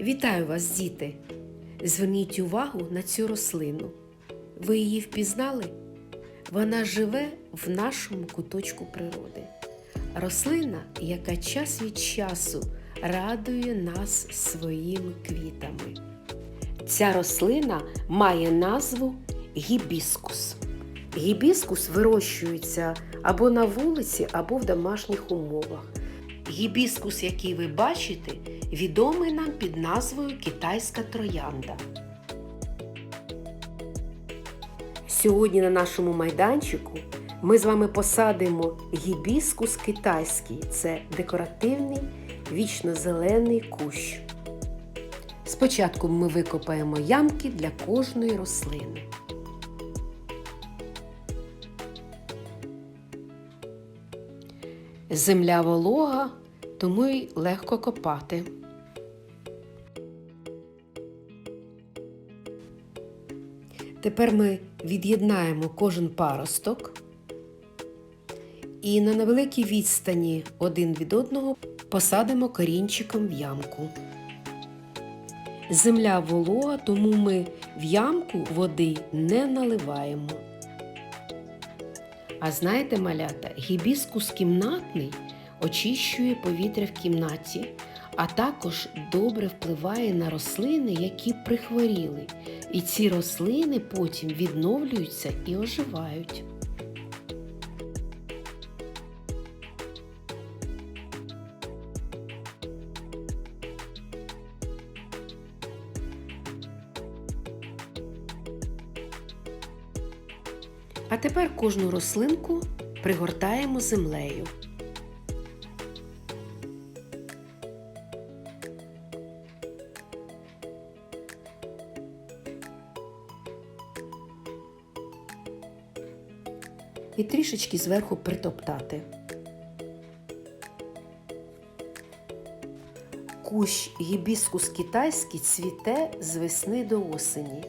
Вітаю вас, діти! Зверніть увагу на цю рослину. Ви її впізнали? Вона живе в нашому куточку природи. Рослина, яка час від часу радує нас своїми квітами. Ця рослина має назву гібіскус. Гібіскус вирощується або на вулиці, або в домашніх умовах. Гібіскус, який ви бачите, відомий нам під назвою китайська троянда. Сьогодні на нашому майданчику ми з вами посадимо гібіскус китайський. Це декоративний вічно-зелений кущ. Спочатку ми викопаємо ямки для кожної рослини. Земля волога, тому й легко копати. Тепер ми від'єднаємо кожен паросток і на невеликій відстані один від одного посадимо корінчиком в ямку. Земля волога, тому ми в ямку води не наливаємо. А знаєте, малята, гібіскус кімнатний очищує повітря в кімнаті, а також добре впливає на рослини, які прихворіли. І ці рослини потім відновлюються і оживають. А тепер кожну рослинку пригортаємо землею. І трішечки зверху притоптати. Кущ гібіскус китайський цвіте з весни до осені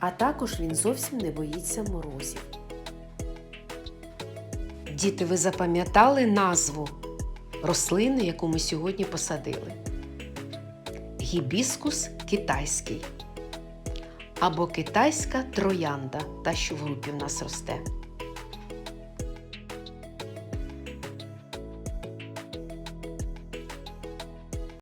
а також він зовсім не боїться морозів. Діти, ви запам'ятали назву рослини, яку ми сьогодні посадили? Гібіскус китайський або китайська троянда, та що в групі в нас росте.